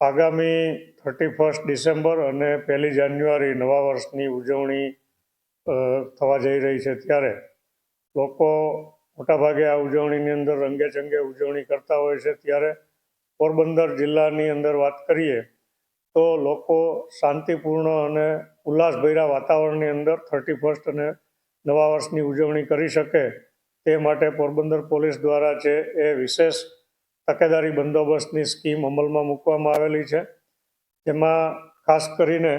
આગામી thirty first December અને પહેલી જાન્યુઆરી નવા વર્ષની ઉજવણી થવા જઈ રહી છે ત્યારે લોકો મોટાભાગે આ ઉજવણીની અંદર રંગે ચંગે ઉજવણી કરતા હોય છે. ત્યારે પોરબંદર જિલ્લાની અંદર વાત કરીએ તો લોકો શાંતિપૂર્ણ અને ઉલ્લાસભર્યા વાતાવરણની અંદર થર્ટી ફર્સ્ટ અને નવા વર્ષની ઉજવણી કરી શકે તે માટે પોરબંદર પોલીસ દ્વારા છે એ વિશેષ તકેદારી બંદોબસ્તની સ્કીમ અમલમાં મૂકવામાં આવેલી છે. જેમાં ખાસ કરીને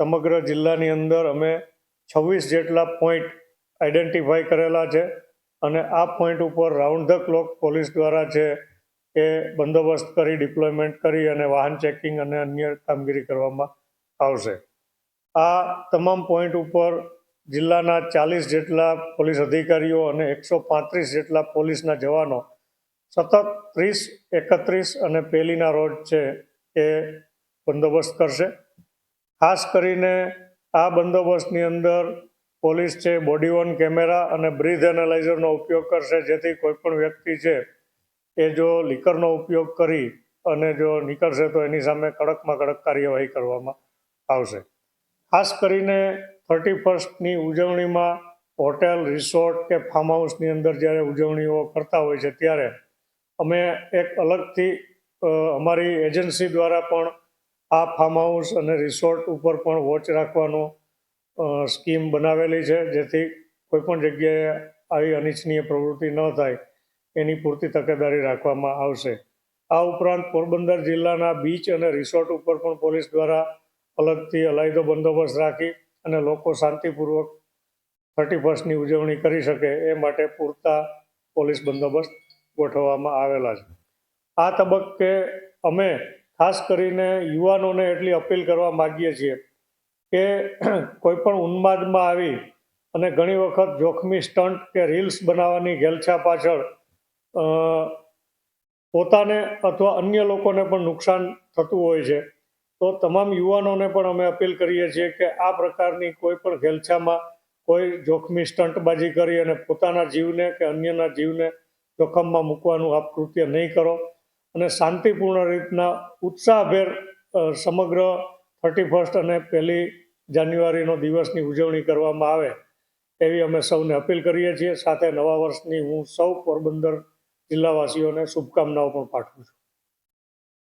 સમગ્ર જિલ્લાની અંદર અમે છવ્વીસ જેટલા પોઈન્ટ આઈડેન્ટિફાઈ કરેલા છે અને આ પોઈન્ટ ઉપર રાઉન્ડ ધ ક્લોક પોલીસ દ્વારા છે એ બંદોબસ્ત કરી, ડિપ્લોયમેન્ટ કરી અને વાહન ચેકિંગ અને અન્ય કામગીરી કરવામાં આવશે. આ તમામ પોઈન્ટ ઉપર જિલ્લાના ચાલીસ જેટલા પોલીસ અધિકારીઓ અને એકસો પાંત્રીસ જેટલા પોલીસના જવાનો સતત ત્રીસ, એકત્રીસ અને પહેલીના રોજ છે એ બંદોબસ્ત કરશે. ખાસ કરીને આ બંદોબસ્તની અંદર પોલીસ છે, બોડી વોર્ન કેમેરા અને બ્રીથ એનાલાઇઝરનો ઉપયોગ કરશે. જેથી કોઈ પણ વ્યક્તિ છે એ જો લીકરનો ઉપયોગ કરી અને જો નીકળશે તો એની સામે કડકમાં કડક કાર્યવાહી કરવામાં આવશે. ખાસ કરીને થર્ટી ફર્સ્ટની ઉજવણીમાં હોટેલ, રિસોર્ટ કે ફાર્મ હાઉસની અંદર જ્યારે ઉજવણીઓ કરતા હોય છે, ત્યારે અમે એક અલગથી અમારી એજન્સી દ્વારા પણ આ ફાર્મ હાઉસ અને રિસોર્ટ ઉપર પણ વોચ રાખવાનો સ્કીમ બનાવેલી છે, જેથી કોઈપણ જગ્યાએ આવી અનિચ્છનીય પ્રવૃત્તિ ન થાય, એની પૂરતી તકેદારી રાખવામાં આવશે. આ ઉપરાંત પોરબંદર જિલ્લાના બીચ અને રિસોર્ટ ઉપર પણ પોલીસ દ્વારા અલગથી અલાયદો બંદોબસ્ત રાખી અને લોકો શાંતિપૂર્વક થર્ટી ફર્સ્ટની ઉજવણી કરી શકે, એ માટે પૂરતા પોલીસ બંદોબસ્ત ગોઠવવામાં આવેલા છે. આ તબક્કે અમે ખાસ કરીને યુવાનોને એટલી અપીલ કરવા માગીએ છીએ કે કોઈ પણ ઉન્માદમાં આવી અને ઘણી વખત જોખમી સ્ટન્ટ કે રીલ્સ બનાવવાની ઘેલછા પાછળ પોતાને અથવા અન્ય લોકોને પણ નુકસાન થતું હોય છે. તો તમામ યુવાનોને પણ અમે અપીલ કરીએ છીએ કે આ પ્રકારની કોઈ પણ ઘેલછામાં કોઈ જોખમી સ્ટંટબાજી કરી અને પોતાના જીવને કે અન્યના જીવને જોખમમાં મૂકવાનું આપ કૃત્ય નહીં કરો અને શાંતિપૂર્ણ રીતના ઉત્સાહભેર સમગ્ર થર્ટી ફર્સ્ટ અને પહેલી જાન્યુઆરીનો દિવસની ઉજવણી કરવામાં આવે એવી અમે સૌને અપીલ કરીએ છીએ. સાથે નવા વર્ષની હું સૌ પોરબંદર જિલ્લાવાસીઓને શુભકામનાઓ પણ પાઠવું છું.